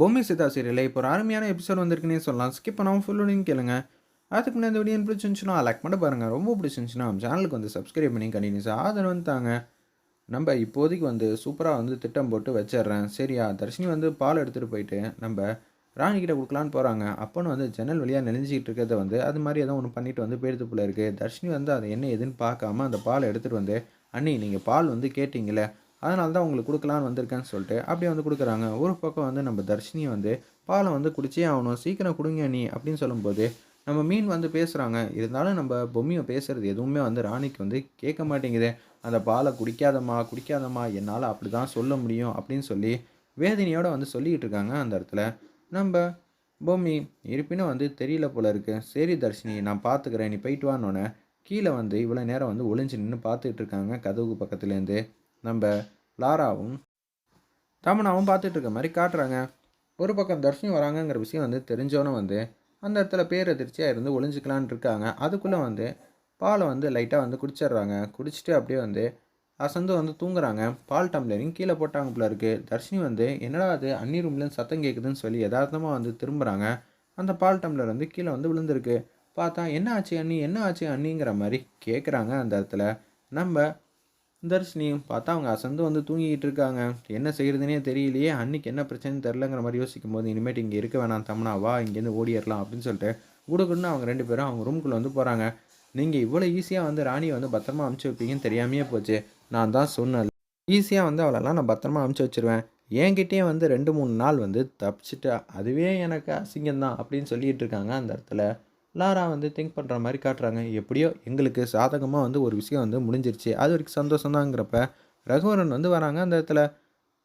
பொம்மை சிதா சீரியலில் இப்போ ஒரு அருமையான எபிசோட் வந்திருக்குன்னே சொல்லலாம். ஸ்கிப் பண்ணாமல் ஃபுல்லுன்னு கேளுங்க. அதுக்கு முன்னாடி இந்த வீடியோ பிடிச்சிருந்துச்சுன்னா லைக் பண்ண பாருங்கள் ரொம்ப பிடிச்சிருந்துச்சுன்னா நம்ம சேனலுக்கு வந்து சப்ஸ்கிரைப் பண்ணி கண்டினியூஸாக ஆதரவு வந்து தாங்க. நம்ம இப்போதைக்கு வந்து சூப்பராக வந்து திட்டம் போட்டு வச்சிடுறேன். சரியா? தர்ஷினி வந்து பால் எடுத்துகிட்டு போயிட்டு நம்ம ராணி கிட்ட கொடுக்கலான்னு போகிறாங்க அப்போன்னு வந்து ஜன்னல் வழியாக நெளிஞ்சிக்கிட்டு இருக்கிறத வந்து அது மாதிரி ஏதோ ஒன்று பண்ணிட்டு வந்து போயிடுது போல இருக்குது தர்ஷினி வந்து அதை என்ன எதுன்னு பார்க்காம அந்த பாலை எடுத்துகிட்டு வந்து அண்ணி நீங்கள் பால் வந்து கேட்டிங்களே அதனால தான் உங்களுக்கு கொடுக்கலான்னு வந்திருக்கேன்னு சொல்லிட்டு அப்படியே வந்து கொடுக்குறாங்க. ஒரு பக்கம் வந்து நம்ம தர்ஷினி வந்து பாலை வந்து குடிச்சே ஆகணும் சீக்கிரம் கொடுங்க நீ அப்படின்னு சொல்லும்போது நம்ம மீன் வந்து பேசுகிறாங்க இருந்தாலும் நம்ம பொம்மியை பேசுகிறது எதுவுமே வந்து ராணிக்கு வந்து கேட்க மாட்டேங்குதே. அந்த பாலை குடிக்காதம்மா குடிக்காதம்மா என்னால் அப்படி தான் சொல்ல முடியும் அப்படின்னு சொல்லி வேதனையோடு வந்து சொல்லிக்கிட்டு இருக்காங்க அந்த இடத்துல. நம்ம பொம்மி இருப்பினும் வந்து தெரியல போல இருக்கு. சரி தர்ஷினி நான் பார்த்துக்கிறேன் நீ போயிட்டு வானோன்னே கீழே வந்து இவ்வளோ நேரம் வந்து ஒளிஞ்சு நின்று பார்த்துக்கிட்டு இருக்காங்க கதவுக்கு பக்கத்துலேருந்து. நம்ம லாராவும் தமனாவும் பார்த்துட்டு இருக்க மாதிரி காட்டுறாங்க. ஒரு பக்கம் தர்ஷினி வராங்கங்கிற விஷயம் வந்து தெரிஞ்சவனே வந்து அந்த இடத்துல பேரதிர்ச்சியாக இருந்து ஒளிஞ்சிக்கலான் இருக்காங்க. அதுக்குள்ளே வந்து பாலை வந்து லைட்டாக வந்து குடிச்சிடுறாங்க. குடிச்சிட்டு அப்படியே வந்து அசந்து வந்து தூங்குறாங்க. பால் டம்ளரையும் கீழே போட்டாங்க போல இருக்குது தர்ஷினி வந்து என்னடா அது அன்னி ரூம்லேருந்து சத்தம் கேட்குதுன்னு சொல்லி யதார்த்தமாக வந்து திரும்புகிறாங்க அந்த பால் டம்ளர் வந்து கீழே வந்து விழுந்திருக்கு. பார்த்தா என்ன ஆச்சு அண்ணி? என்ன ஆச்சு அண்ணிங்கிற மாதிரி கேட்குறாங்க அந்த இடத்துல. நம்ம தர்ஷினியும் பார்த்தா அவங்க அசந்து வந்து தூங்கிக்கிட்டு இருக்காங்க. என்ன செய்கிறதுனே தெரியலையே. அன்னைக்கு என்ன பிரச்சனைன்னு தெரிலங்கிற மாதிரி யோசிக்கும் போது இனிமேட்டு இங்கே இருக்க வேணாம் தம்னா வா இங்கேருந்து ஓடிடலாம் அப்படின்னு சொல்லிட்டு குடுக்குன்னு அவங்க ரெண்டு பேரும் அவங்க ரூம்குள்ளே வந்து போகிறாங்க நீங்கள் இவ்வளோ ஈஸியாக வந்து ராணியை வந்து பத்திரமா அமுச்சு வைப்பீங்கன்னு தெரியாமையே போச்சு. நான் தான் சொன்னேன் ஈஸியாக வந்து அவளெல்லாம் நான் பத்திரமா அமுச்சு வச்சிருவேன். என்கிட்டயே வந்து ரெண்டு மூணு நாள் வந்து தப்பிச்சிட்டா அதுவே எனக்கு அசிங்கம்தான் அப்படின்னு சொல்லிகிட்டு இருக்காங்க அந்த இடத்துல. லாரா வந்து திங்க் பண்ணுற மாதிரி காட்டுறாங்க. எப்படியோ எங்களுக்கு சாதகமாக வந்து ஒரு விஷயம் வந்து முடிஞ்சிருச்சு. அது வரைக்கும் சந்தோஷம்தாங்கிறப்ப ரகுவரன் வந்து வராங்க. அந்த இடத்துல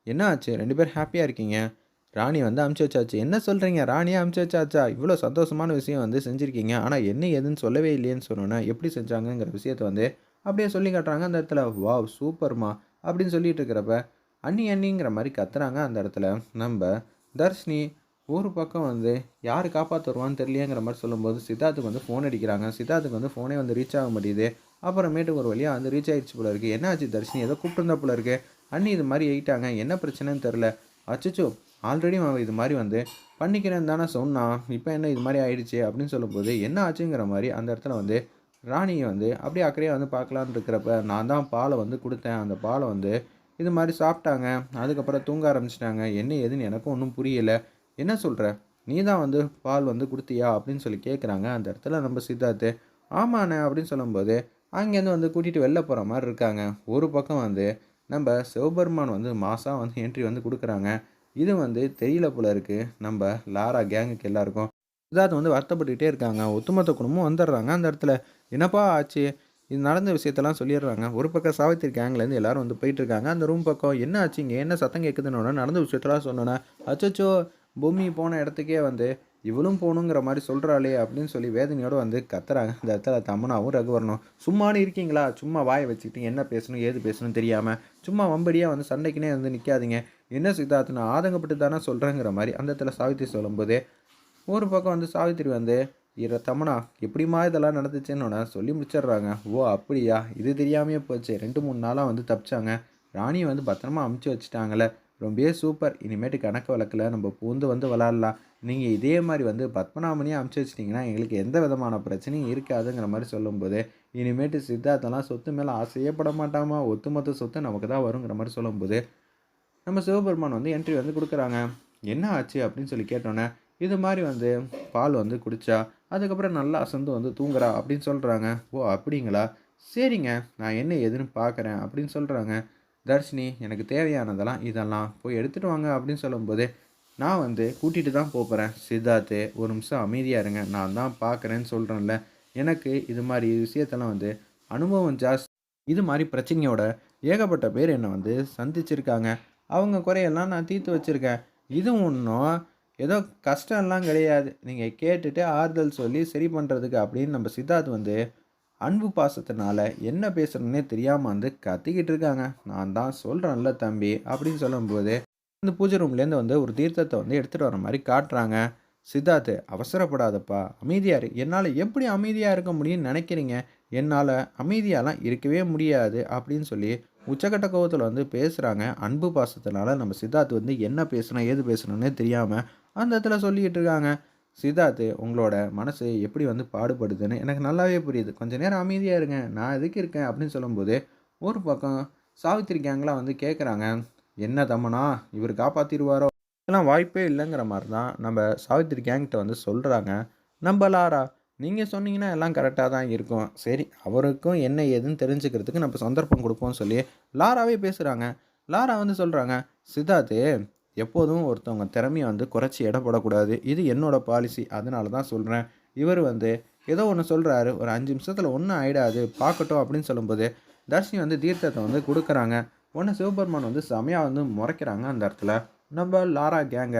என்ன ஆச்சு? ரெண்டு பேரும் ஹாப்பியாக இருக்கீங்க. ராணி வந்து அமுச்சு வச்சாச்சு. என்ன சொல்கிறீங்க ராணியை அமுச்சு வச்சாச்சா? இவ்வளோ சந்தோஷமான விஷயம் வந்து செஞ்சுருக்கீங்க. ஆனால் என்ன ஏதுன்னு சொல்லவே இல்லையேன்னு சொன்னோன்னே எப்படி செஞ்சாங்கங்கிற விஷயத்த வந்து அப்படியே சொல்லி காட்டுறாங்க. அந்த இடத்துல வாவ் சூப்பர்மா அப்படின்னு சொல்லிட்டு இருக்கிறப்ப அண்ணி அண்ணிங்கிற மாதிரி கத்துறாங்க. அந்த இடத்துல நம்ம தர்ஷினி ஒரு பக்கம் வந்து யார் காப்பாற்றுருவான்னு தெரியலையேங்கிற மாதிரி சொல்லும்போது சித்தார்த்துக்கு வந்து ஃபோன் அடிக்கிறாங்க. சித்தார்த்துக்கு வந்து ஃபோனே வந்து ரீச் ஆக மாட்டேது அப்புறமேட்டுக்கு ஒரு வழியாக வந்து ரீச் ஆகிடுச்சு போல இருக்குது என்ன ஆச்சு தர்ஷினி? ஏதோ கூப்பிட்டுருந்தா போல இருக்கு. அண்ணி இது மாதிரி ஆயிட்டாங்க. என்ன பிரச்சனைன்னு தெரில அச்சச்சோ ஆல்ரெடி அவன் இது மாதிரி வந்து பண்ணிக்கிறேன்னு தானே சொன்னான். இப்போ என்ன இது மாதிரி ஆயிடுச்சு அப்படின்னு சொல்லும்போது என்ன ஆச்சுங்கிற மாதிரி அந்த இடத்துல வந்து ராணியை வந்து அப்படியே அக்கறையாக வந்து பார்க்கலான்னு இருக்கிறப்ப நான் தான் பாலை வந்து கொடுத்தேன். அந்த பாலை வந்து இது மாதிரி சாப்பிட்டாங்க. அதுக்கப்புறம் தூங்க ஆரம்பிச்சிட்டாங்க. என்ன ஏதுன்னு எனக்கும் ஒன்றும் புரியலை. என்ன சொல்கிற நீ தான் வந்து பால் வந்து கொடுத்தியா? அப்படின்னு சொல்லி கேட்குறாங்க அந்த இடத்துல நம்ம சித்தார்த்து ஆமாண்ணே அப்படின்னு சொல்லும்போது அங்கேருந்து வந்து கூட்டிகிட்டு வெளில போகிற மாதிரி இருக்காங்க. ஒரு பக்கம் வந்து நம்ம சிவபெருமான் வந்து மாதம் வந்து என்ட்ரி வந்து கொடுக்குறாங்க. இது வந்து தெரியல போல இருக்குது நம்ம லாரா கேங்குக்கு எல்லாருக்கும். சித்தார்த் வந்து வருத்தப்பட்டுக்கிட்டே இருக்காங்க. ஒத்துமொத்த குடும்பம் வந்துடுறாங்க. அந்த இடத்துல என்னப்பா ஆச்சு? இது நடந்த விஷயத்தெல்லாம் சொல்லிடுறாங்க. ஒரு பக்கம் சாவித்திரி கேங்லேருந்து எல்லாரும் வந்து போயிட்டு இருக்காங்க. அந்த ரூம் பக்கம் என்ன ஆச்சு? இங்கே என்ன சத்தம் கேட்குதுன்னு நடந்த விஷயத்தெல்லாம் சொன்னோன்னே அச்சோ பூமி போன இடத்துக்கே வந்து இவளும் போகணுங்கிற மாதிரி சொல்கிறாளே அப்படின்னு சொல்லி வேதனையோடு வந்து கத்துறாங்க. அந்த இடத்துல தமனாவும் ரகுவரணும் சும்மானு இருக்கீங்களா? சும்மா வாயை வச்சுக்கிட்டு என்ன பேசணும் ஏது பேசணும் தெரியாமல் சும்மா வம்படியாக வந்து சண்டைக்குனே வந்து நிற்காதீங்க என்ன சித்தார்த்து நான் ஆதங்கப்பட்டு தானே சொல்கிறேங்கிற மாதிரி. அந்த இடத்துல சாவித்திரி சொல்லும்போது ஒரு பக்கம் வந்து சாவித்திரி வந்து இர தமனா எப்படிமா இதெல்லாம் நடந்துச்சுன்னு சொல்லி முடிச்சிடுறாங்க. ஓ அப்படியா? இது தெரியாமையே போச்சு. ரெண்டு மூணு நாளாக வந்து தப்பிச்சாங்க. ராணியை வந்து பத்திரமா அமுச்சு வச்சுட்டாங்களே ரொம்பவே சூப்பர். இனிமேட்டு கணக்கு வழக்கில் நம்ம பூந்து வந்து விளாட்லாம். நீங்கள் இதே மாதிரி வந்து பத்மநாபனையே அமுச்சு வச்சிட்டிங்கன்னா எங்களுக்கு எந்த விதமான பிரச்சனையும் இருக்காதுங்கிற மாதிரி சொல்லும்போது இனிமேட்டு சித்தார்த்தெல்லாம் சொத்து மேலே ஆசையே பட மாட்டாமா? ஒத்துமொத்த சொத்து நமக்கு தான் வருங்கிற மாதிரி சொல்லும்போது நம்ம சிவபெருமான் வந்து என்ட்ரி வந்து கொடுக்குறாங்க. என்ன ஆச்சு? அப்படின்னு சொல்லி கேட்டோன்னே இது மாதிரி வந்து பால் வந்து குடித்தா அதுக்கப்புறம் நல்லா அசந்து வந்து தூங்குறா அப்படின்னு சொல்கிறாங்க ஓ அப்படிங்களா? சரிங்க. நான் என்ன ஏதுன்னு பார்க்குறேன் அப்படின்னு சொல்கிறாங்க தர்ஷினி எனக்கு தேவையானதெல்லாம் இதெல்லாம் போய் எடுத்துகிட்டு வாங்க அப்படின்னு சொல்லும்போது நான் வந்து கூட்டிகிட்டு தான் போகிறேன் சித்தார்த்து ஒரு நிமிஷம் அமைதியாக இருங்க. நான் தான் பார்க்குறேன்னு சொல்கிறேன்ல எனக்கு இது மாதிரி விஷயத்தெல்லாம் வந்து அனுபவம் ஜாஸ்தி இது மாதிரி பிரச்சனையோட ஏகப்பட்ட பேர் என்னை வந்து சந்திச்சிருக்காங்க. அவங்க குறையெல்லாம் நான் தீர்த்து வச்சுருக்கேன். இது ஒன்றும் ஏதோ கஷ்டம்லாம் கிடையாது. நீங்கள் கேட்டுட்டு ஆறுதல் சொல்லி சரி பண்ணுறதுக்கு அப்படின்னு நம்ம சித்தார்த் வந்து அன்பு பாசத்தினால என்ன பேசுகிறேன்னே தெரியாமல் வந்து கத்திக்கிட்டு இருக்காங்க. நான் தான் சொல்கிறேன்ல தம்பி அப்படின்னு சொல்லும்போது அந்த பூஜை ரூம்லேருந்து வந்து ஒரு தீர்த்தத்தை வந்து எடுத்துகிட்டு வர மாதிரி காட்டுறாங்க. சித்தார்த்து அவசரப்படாதப்பா. அமைதியாக இரு. என்னால் எப்படி அமைதியாக இருக்க முடியும்னு நினைக்கிறீங்க? என்னால் அமைதியாலாம் இருக்கவே முடியாது அப்படின்னு சொல்லி உச்சக்கட்ட கோவத்தில் வந்து பேசுகிறாங்க அன்பு பாசத்தினால நம்ம சித்தார்த் வந்து என்ன பேசணும் ஏது பேசணும்னே தெரியாமல் அந்த இடத்துல சொல்லிக்கிட்டு இருக்காங்க. சித்தார்த்து உங்களோட மனசு எப்படி வந்து பாடுபடுதுன்னு எனக்கு நல்லாவே புரியுது. கொஞ்சம் நேரம் அமைதியாக இருங்க. நான் எதுக்கு இருக்கேன் அப்படின்னு சொல்லும்போது ஒரு பக்கம் சாவித்திரி கேங்லாம் வந்து கேட்குறாங்க என்ன தம்மனா இவர் காப்பாற்றிடுவாரோ இதெல்லாம் வாய்ப்பே இல்லைங்கிற மாதிரி தான் நம்ம சாவித்திரி கேங்கிட்ட வந்து சொல்கிறாங்க நம்ம லாரா நீங்கள் சொன்னீங்கன்னா எல்லாம் கரெக்டாக தான் இருக்கும். சரி அவருக்கும் என்ன ஏதுன்னு தெரிஞ்சுக்கிறதுக்கு நம்ம சந்தர்ப்பம் கொடுப்போம்னு சொல்லி லாராவே பேசுகிறாங்க லாரா வந்து சொல்கிறாங்க சித்தார்த்து எப்போதும் ஒருத்தவங்க திறமையை வந்து குறைச்சி இடப்படக்கூடாது இது என்னோடய பாலிசி அதனால தான் சொல்கிறேன் இவர் வந்து ஏதோ ஒன்று சொல்கிறாரு ஒரு அஞ்சு நிமிஷத்தில் ஒன்றும் ஆயிடாது. பார்க்கட்டும் அப்படின்னு சொல்லும்போது தர்ஷினி வந்து தீர்த்தத்தை வந்து கொடுக்குறாங்க. ஒன்று சிவபெருமான் வந்து செமையாக வந்து முறைக்கிறாங்க அந்த இடத்துல. நம்ம லாரா கேங்க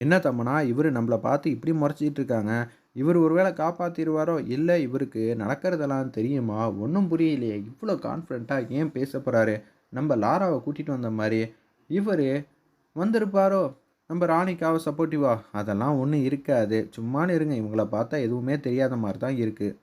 என்ன தம்மனா இவர் நம்மளை பார்த்து இப்படி முறைச்சிக்கிட்டு இருக்காங்க. இவர் ஒருவேளை காப்பாற்றிடுவாரோ இல்லை இவருக்கு நடக்கிறதெல்லாம் தெரியுமா? ஒன்றும் புரியலையே. இவ்வளோ கான்ஃபிடெண்ட்டாக ஏன் பேச போகிறாரு நம்ம லாராவை கூட்டிகிட்டு வந்த மாதிரி இவர் வந்திருப்பாரோ? நம்ம ராணிக்காவை சப்போர்ட்டிவா அதெல்லாம் ஒன்றும் இருக்காது. சும்மானு இருங்க. இவங்கள பார்த்தா எதுவுமே தெரியாத மாதிரி தான் இருக்குது